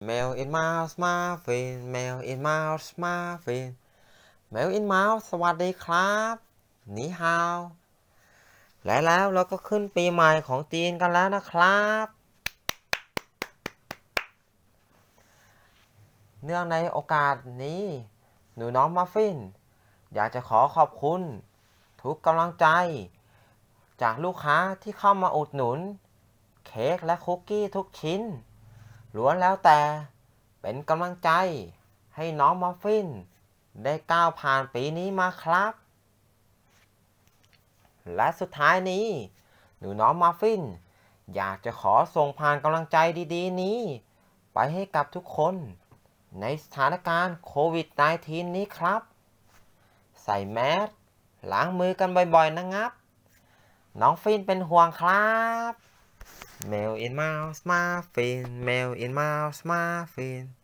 Mail in Mouse Muffin Mail in Mouse Muffin Mail in Mouse สวัสดีครับนี่ฮาวและแล้วเราก็ขึ้นปีใหม่ของจีนกันแล้วนะครับ เนื่องในโอกาสนี้ หนูน้องมัฟฟิน อยากจะขอขอบคุณ ทุกกำลังใจ จากลูกค้าที่เข้ามาอุดหนุน เค้กและคุกกี้ทุกชิ้น ล้วนแล้วแต่เป็นกำลังใจให้น้องมัฟฟิน ได้ก้าวผ่านปีนี้มาครับ และสุดท้ายนี้ หนูน้องมัฟฟิน อยากจะขอส่งผ่านกำลังใจดีๆ นี้ ไปให้กับทุกคนในสถานการณ์โควิด -19 นี้ครับ ใส่แมสล้างมือกันบ่อยๆนะครับ น้องฟินเป็นห่วงครับ Mail in mouse muffin. Mail in mouse muffin